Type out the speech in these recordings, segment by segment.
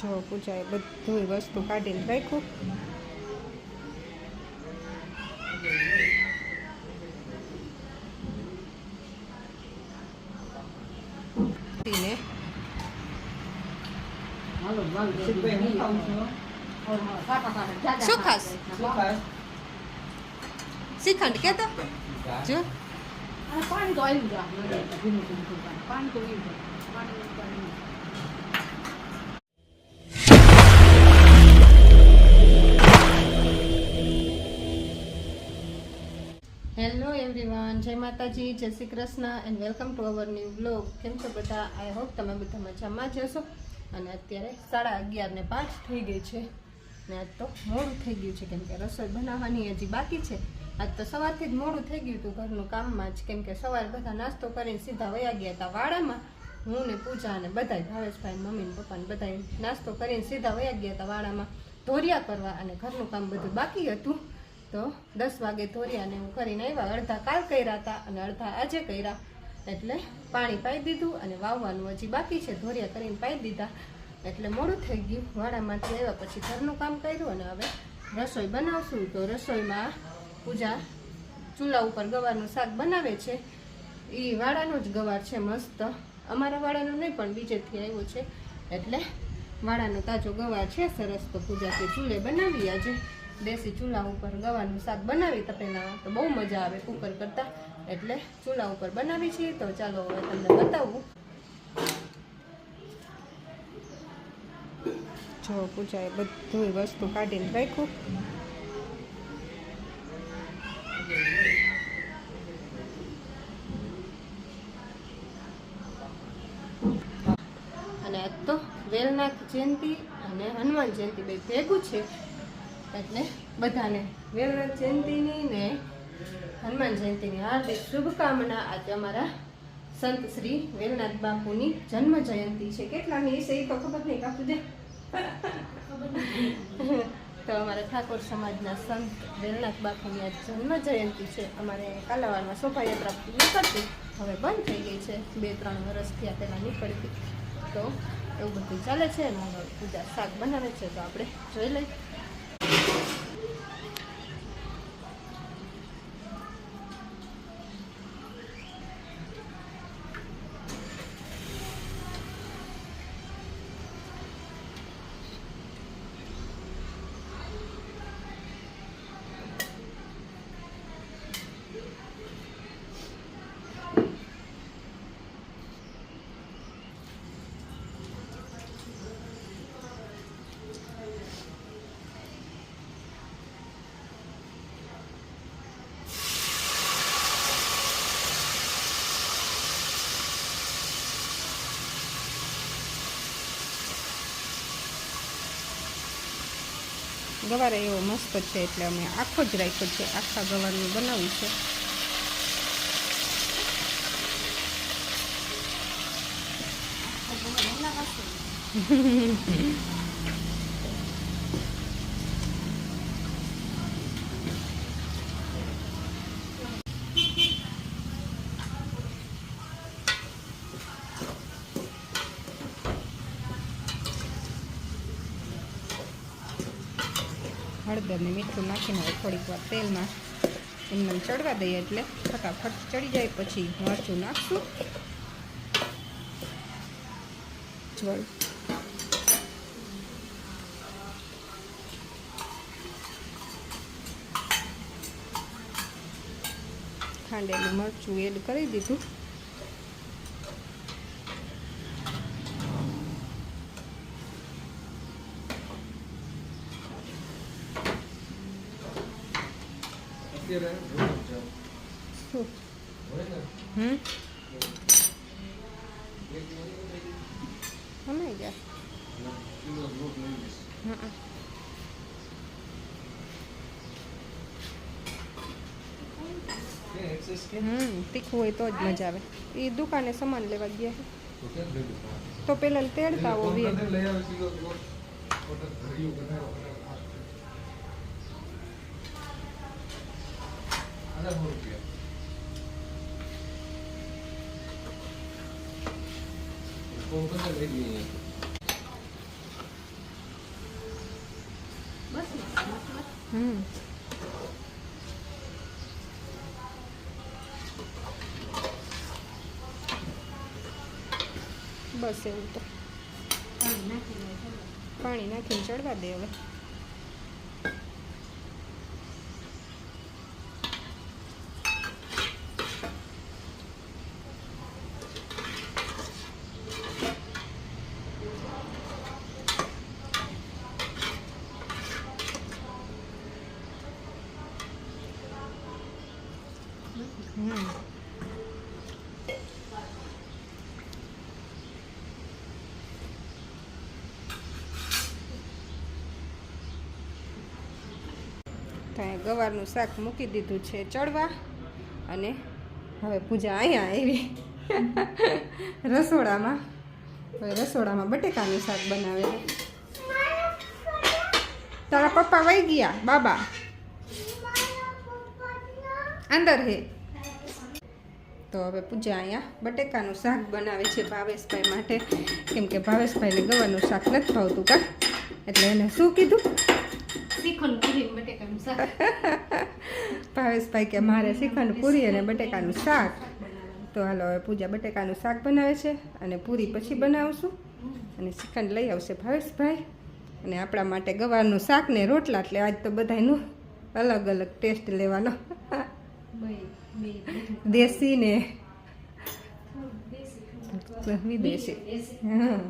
જો પૂજાએ બધું વસ્તુ કાઢીને રાખ્યું. શું ખાસ? શ્રીખંડ કેતો? જો. પાણી તો આવ્યું પાણી તો પાણી એવરીવન જય માતાજી, જય Shri Krishna and welcome to our new blog કેમ છો બધા? આઈ હોપ તમે બધા મજામાં જ હશો. અને અત્યારે સાડા અગિયાર ને પાંચ થઈ ગઈ છે. ને આજ તો મોડું થઈ ગયું છે, કેમ કે રસોઈ બનાવવાની હજી બાકી છે. આજ તો સવારથી જ મોડું થઈ ગયું હતું ઘરનું કામમાં જ, કેમ કે સવારે બધા નાસ્તો કરીને સીધા વયા ગયા હતા વાડામાં. હું ને પૂજા અને બધાય, ભાવેશભાઈ મમ્મી ને પપ્પાને બધા નાસ્તો કરીને સીધા વયા ગયા હતા વાડામાં. ધોરિયા કરવા અને ઘરનું કામ બધું બાકી હતું. તો દસ વાગે ધોરિયાને હું કરીને આવ્યા. અડધા કાલ કર્યા હતા અને અડધા આજે કર્યા. એટલે પાણી પાઈ દીધું અને વાવવાનું હજી બાકી છે. ધોરિયા કરીને પાઈ દીધા. એટલે મોડું થઈ ગયું. વાડામાંથી આવ્યા પછી ઘરનું કામ કર્યું અને હવે રસોઈ બનાવશું. તો રસોઈમાં પૂજા ચૂલા ઉપર ગવારનું શાક બનાવે છે. એ વાડાનો જ ગવાર છે મસ્ત. અમારા વાડાનો નહીં, પણ બીજેથી આવ્યો છે. એટલે વાડાનો તાજો ગવાર છે. સરસ તો પૂજા કે ચૂલે બનાવી આજે. દેશી ચૂલા ઉપર ગવાનું શાક બનાવી તપેલામાં તો બહુ મજા આવે કુકર કરતાં. એટલે ચૂલા ઉપર બનાવી છીએ. તો ચાલો હવે તમને બતાવું. જો પૂજાએ બધું વસ્તુ કાઢીને રાખ્યું. અને તો વેલનાથ જયંતિ અને હનુમાન જયંતિ બે ભેગું છે. એટલે બધાને વેલનાથ જયંતિની ને હનુમાન જયંતિની હાર્દિક શુભકામના. આજે અમારા સંત શ્રી વેલનાથ બાપુની જન્મ જયંતિ છે. કેટલાની છે એ તો ખબર નહીં, કાપું દે. તો અમારા ઠાકોર સમાજના સંત વેલનાથ બાપુની આજ જન્મ જયંતિ છે. અમારે કાલાવાડમાં શોભાયાત્રા નીકળતી હવે બંધ થઈ ગઈ છે. બે, ત્રણ વર્ષથી આ પહેલાં નીકળતી. તો એવું બધું ચાલે છે. અને પૂજા શાક બનાવે છે. તો આપણે જોઈ લઈએ. ગવારે એવો મસ્ત છે એટલે અમે આખો જ રાખ્યો છે. આખા ગવારનું બનાવ્યું છે. હળદર ને મીઠું નાખીને થોડીક વાર તેલમાં એમને ચડવા દઈએ એટલે ફટાફટ ચડી જાય. પછી મરચું નાખશું. ખાંડેલું મરચું એડ કરી દીધું શું હમ સમાઈ ગયા હં. હમ તીખું હોય તો જ મજા આવે એ દુકાને સામાન લેવા ગયા છે તો પેલા તેડતા આવો વીર હમ બસ એવું તો પાણી નાખીને ચડવા દે હવે અહીંયા ગવારનું શાક મૂકી દીધું છે ચડવા. અને હવે પૂજા અહીંયા આવી. રસોડામાં. હવે રસોડામાં બટેકાનું શાક બનાવે તારા પપ્પા વહી ગયા, બાબા. અંદર હે. તો હવે પૂજા અહીંયા બટેકાનું શાક બનાવે છે ભાવેશભાઈ માટે. કેમ કે ભાવેશભાઈને ગવારનું શાક નથી ભાવતું કા? એટલે એને શું કીધું? ભાવેશભાઈ કે મારે શ્રીખંડ પૂરી અને બટેકાનું શાક. તો હાલો હવે પૂજા બટેકાનું શાક બનાવે છે અને પૂરી પછી બનાવશું. અને શ્રીખંડ લઈ આવશે ભાવેશભાઈ. અને આપણા માટે ગવારનું શાક ને રોટલા એટલે આજ તો બધાયનું અલગ અલગ ટેસ્ટ લેવાનો. દેશી ને વિદેશી. હા.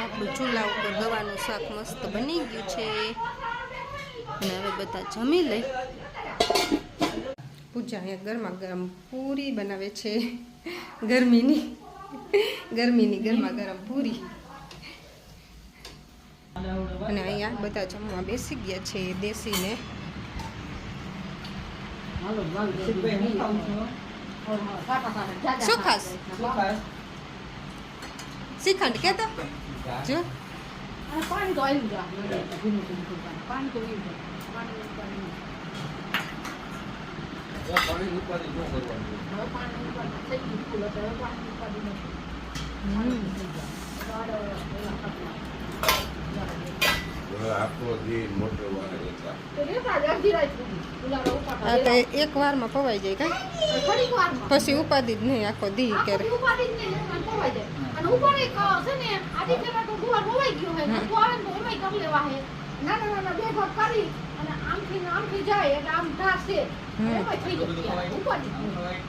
આપણું ચૂલા ઉપર ગવાનું શાક મસ્ત બની ગયું છે. અને હવે બધા જમી લઈ પૂજા અહીંયા ગરમા ગરમ પૂરી બનાવે છે. ગરમીની. ગરમીની ગરમા ગરમ પૂરી. અને અહીંયા બધા જમવા બેસી ગયા છે દેશીને. શું ખાસ? શ્રીખંડ કેતો જો અને પાણી તો જા પાણી તો આવ્યું જા પાણી પાણી પાણી ઉપાડી ન કરવાનું હવે પાણી ઉપાડી થઈ ગયું ફૂલ એટલે હવે પાણી ઉપાડી નથી પાણી થઈ જાય દાળ ઓલા ખાટલા હવે આખો દી મોટો વાળે હતા તો રેતા જ અડધી રાત સુધી ઉલાળા ઉપાડતા આ તો રહેવાનું. એક વારમાં પવાઈ જાય કઈ પછી ઉપાધિ જ નહીં આખો દી કરે છે ને, આધી ફેરા તો ગુવાર હોવાઈ ગયું હોય. તો આવે ને તો એમાંય કરી લેવા હે. નાના નાના બે ભાગ કરી અને આમથી ને આમથી જાય એટલે આમ ઢાસે. હમ. થઈ જાય તૈયાર. ઉપાડી જ નહીં.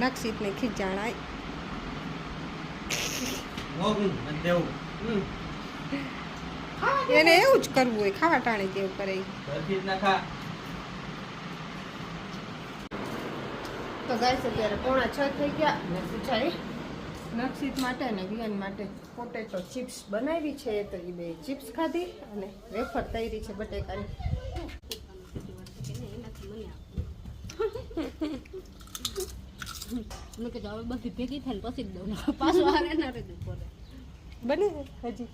નક્ષિત ને ખીચાણાય ખાવા એને એવું જ કરવું હોય ખાવા ટાણે જેવું કરે ઈ. તો ગાઈસ અત્યારે પોણા છ થઈ ગયા. અને પૂછાય નક્ષિત માટે અને વિયન માટે પોટેટો ચિપ્સ બનાવી છે તો એ બે ચિપ્સ ખાધી અને વેફર તૈરી છે બટેકાની. બધી ભેગી થાય ને પછી જ દઉં પાછું હારે ના રે બની હજી.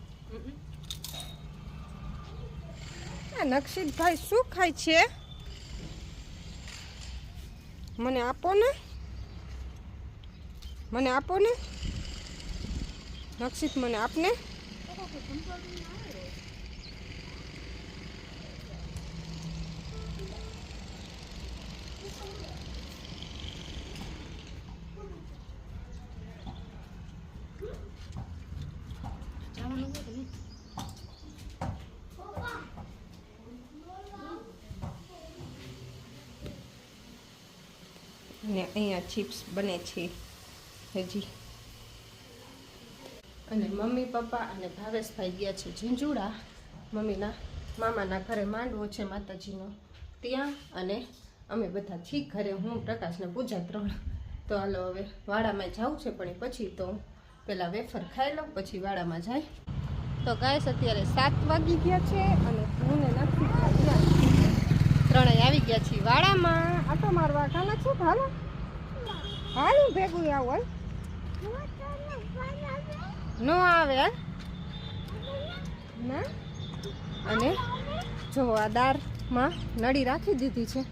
આ નક્ષિતભાઈ શું ખાય છે? મને આપો ને. મને આપો ને. નક્ષિત મને આપને. જવાનું હોય કે નહીં? અને અહીંયા ચિપ્સ બને છે હજી. અને મમ્મી, પપ્પા અને ભાવેશભાઈ ગયા છે ઝીંઝુડા. મમ્મીના મામાના ઘરે માંડવો છે માતાજીનો. ત્યાં અને અમે બધા ઠીક ઘરે. હું પ્રકાશને પૂજા ત્રણ. તો હાલો હવે વાડામાં જાઉં છે, પણ પછી તો પેલા વેફર ખાઈ લઉં, પછી વાડામાં જાય. તો ગાયસ અત્યારે સાત વાગી ગયા છે અને હું નથી ગયા ત્રણેય આવી ગયા છીએ વાડામાં. આટો મારવા ખાલા શું હાલો. હાલ ભેગું આવું હાલ. નો આવે ના? અને જો આ દારમાં નળી રાખી દીધી છે.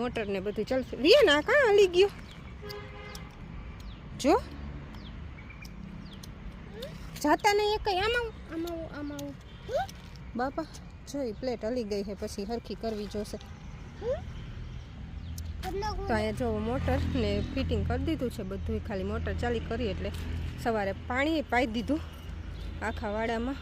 મોટર ને બધું ચાલશે. રીએ ના કાં હલી ગયો? જો. જાતા નહીં કઈ આમાં આમાં આમાં બાપા. જોઈ પ્લેટ હલી ગઈ છે, પછી હરખી કરવી જોશે. તો અહીંયા જો મોટર ને ફિટિંગ કરી દીધું છે બધું ખાલી મોટર ચાલી કરી એટલે સવારે પાણી પાઈ દીધું આખા વાડામાં.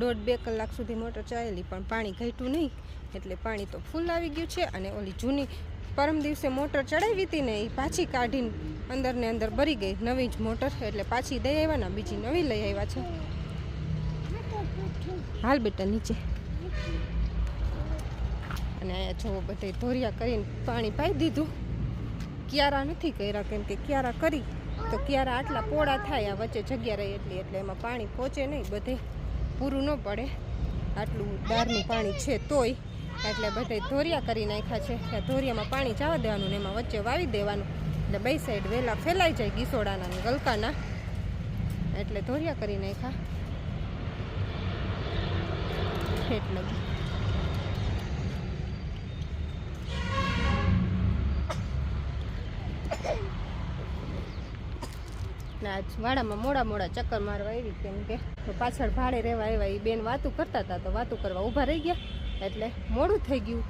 દોઢ બે કલાક સુધી મોટર ચાલેલી, પણ પાણી ઘટ્યું નહીં, એટલે પાણી તો ફૂલ આવી ગયું છે અને ઓલી જૂની પરમ દિવસે મોટર ચડાવી હતી ને એ પાછી કાઢીને અંદર ને અંદર ભરી ગઈ, નવી જ મોટર એટલે પાછી દઈ આવ્યા ને બીજી નવી લઈ આવ્યા છે. હાલ બેટા નીચે. અને જો બધે ધોરિયા કરીને પાણી પાઈ દીધું. ક્યારા નથી કર્યા કેમ કે ક્યારા કરી, તો ક્યારા આટલા પોળા થાય, આ વચ્ચે જગ્યા રહી એટલી, એટલે એમાં પાણી પહોંચે નહીં, બધે પૂરું ન પડે. આટલું બહારનું પાણી છે તોય, એટલે બધે ધોરિયા કરી નાખ્યા છે. ત્યાં ધોરિયામાં પાણી જવા દેવાનું ને એમાં વચ્ચે વાવી દેવાનું. એટલે બે સાઈડ વહેલા ફેલાઈ જાય ગીસોડાના ને ગલકાના. એટલે ધોરિયા કરી નાખ્યા. એટલે ને, આજ વાડામાં મોડા મોડા ચક્કર મારવા આવી કેમ કે. પાછળ ભાડે રહેવા આવ્યા એ બેન વાતું કરતા હતા, તો વાતું કરવા ઊભા રહી ગયા. એટલે મોડું થઈ ગયું.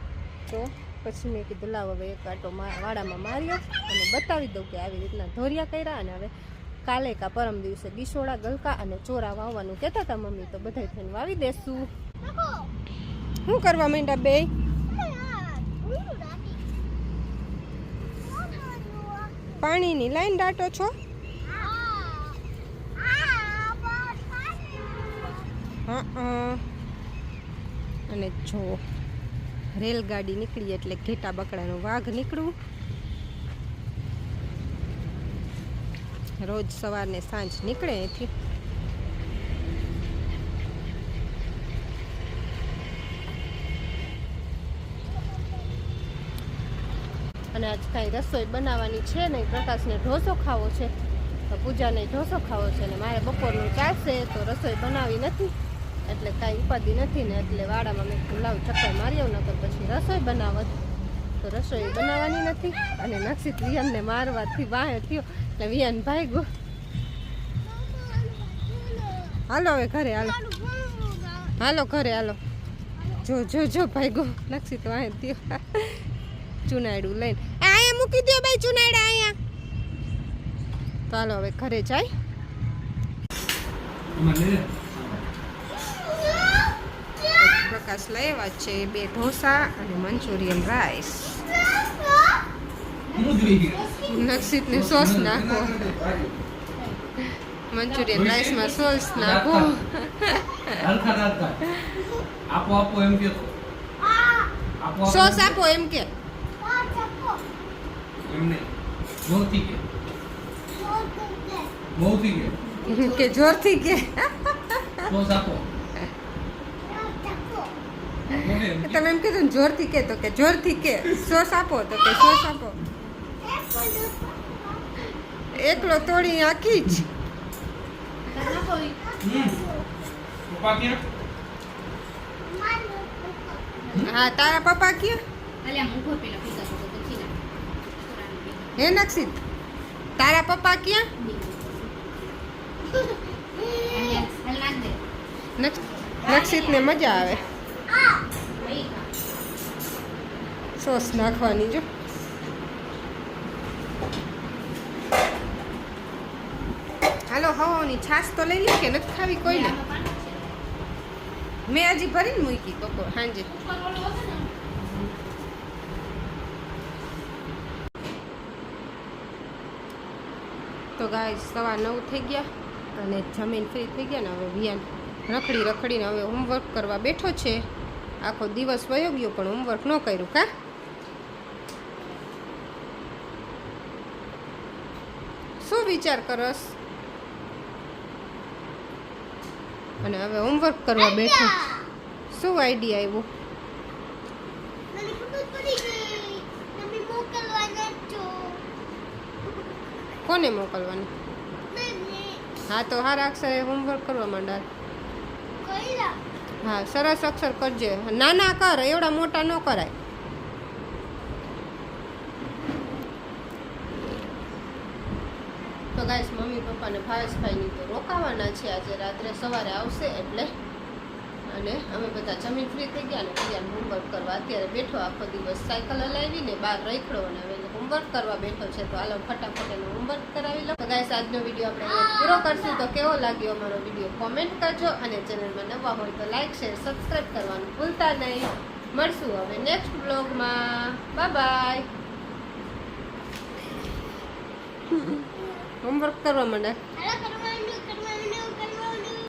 તો પછી મેં કીધું, લાવ હવે એક આટો વાડામાં માર્યો અને બતાવી દઉં કે આવી રીતના ધોરિયા કર્યા અને હવે કાલે કા પરમ દિવસે બિસોડા ગલકા અને ચોરા વાવવાનું કહેતા હતા મમ્મી, તો બધા થઈને વાવી દેશું. શું કરવા માંડ્યા બે પાણીની લાઈન દાટો છો હા અને જો, રેલગાડી નીકળી એટલે ઘેટા બકડાનો વાઘ નીકળવું રોજ સવારને સાંજ નીકળે એથી અને આજ કાંઈ રસોઈ બનાવવાની છે નહીં પ્રકાશને ઢોસો ખાવો છે. તો પૂજાને ઢોસો ખાવો છે અને મારે બપોરનું ચાલશે, તો રસોઈ બનાવી નથી. એટલે કાંઈ ઉપાધિ નથી ને એટલે વાડામાં મેં લાવ ચક્કર મારી આવું નકર પછી રસોઈ બનાવત. તો રસોઈ બનાવવાની નથી અને નક્ષિત વિયાનને મારવાથી વાહે થયો. એટલે વિયાન ગયો હાલો હવે ઘરે, હાલો. હાલો, ઘરે, હાલો. જો જો જો ભાઈ ગો નક્ષિત વાહે થયો. ચુનાયડું લઈને. અહીંયા મૂકી દો ભાઈ ચુનાયડા અહીંયા. તો હાલો હવે ઘરે જાય. પ્રકાશ લાવ્યા છે બે ઢોસા અને મંચુરિયન રાઈસ. નક્ષિતને સોસ નાખો. મંચુરિયન રાઈસમાં સોસ નાખો. આપો આપો એમ કે સોસ આપો એમ કે. એમને. કે કે. કે જોરથી કે. સોસ આપો. તમે એમ કીધું જોરથી કે તો કે જોરથી કે. સોસ આપો તો કે સોસ આપો. એકલો તોડી આખી જ. હા તારા પપ્પા ક્યાં? હે નક્ષિત તારા પપ્પા ક્યાં? નક્ષિત ને મજા આવે. સોસ નાખવાની જો. હાલો હવાની છાશ તો લઈ લે કે નથી ખાવી કોઈને મેં હજી ભરીને મૂકી બપોર હાંજે. તો ગાય સવા નવ થઈ ગયા અને જમીન ફ્રી થઈ ગયા ને હવે વિયાન રખડી રખડીને હવે હોમવર્ક કરવા બેઠો છે. આખો દિવસ વયો ગયો પણ હોમવર્ક ન કર્યું કા? શું વિચાર કરસ? અને હવે હોમવર્ક કરવા બેઠો. શું આઈડિયા આવ્યો? કોને મોકલવાની? હા તો હારા અક્ષરે હોમવર્ક કરવા માંડા. હા, સરસ અક્ષર કરજે. નાના કર, એવડા મોટા ન કરાય. તો ગાઈસ મમ્મી પપ્પાને ભાવેશભાઈની તો રોકાવાના છે. આજે રાત્રે સવારે આવશે એટલે અને અમે બધા જમીન ફ્રી થઈ ગયા ને બીજાને હોમવર્ક કરવા. અત્યારે બેઠો આખો દિવસ સાયકલ હલાવીને બહાર રખડો અને હવે હોમવર્ક કરવા બેઠો છે. તો હાલો ફટાફટ એનો હોમવર્ક કરાવી લો ગાઈસ આજનો વીડિયો આપણે પૂરો કરશું. તો કેવો લાગ્યો અમારો વીડિયો કોમેન્ટ કરજો અને ચેનલમાં નવા હોય તો લાઈક શેર સબસ્ક્રાઈબ કરવાનું ભૂલતા નહીં. મળશું હવે નેક્સ્ટ બ્લોગમાં બાય બાય હોમવર્ક કરવા માંડે.